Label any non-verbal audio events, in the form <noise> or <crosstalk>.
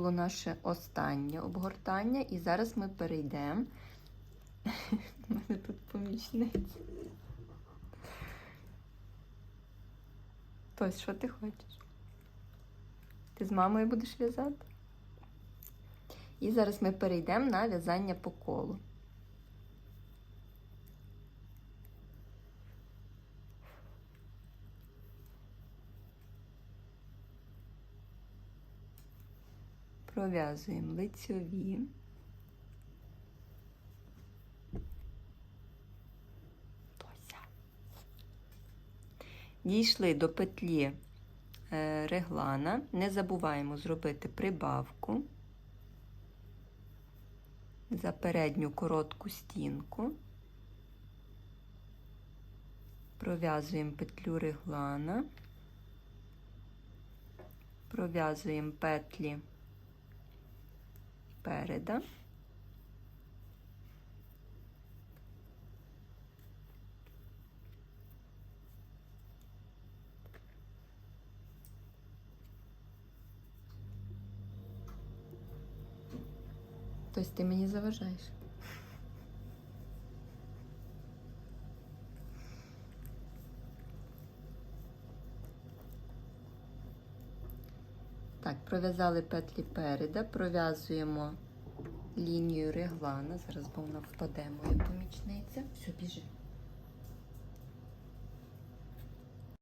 було наше останнє обгортання, і зараз ми перейдемо. <laughs> У мене тут помічниця. Тось, що ти хочеш? Ти з мамою будеш в'язати? І зараз ми перейдемо на в'язання по колу. Пров'язуємо лицьові. Дійшли до петлі е, реглана. Не забуваємо зробити прибавку за передню коротку стінку. Пров'язуємо петлю реглана, пров'язуємо петлі переда. Тобто ти мені заважаєш. Так, пров'язали петлі переда, пров'язуємо лінію реглана. Зараз бо вона впаде моя помічниця. Все, біжи.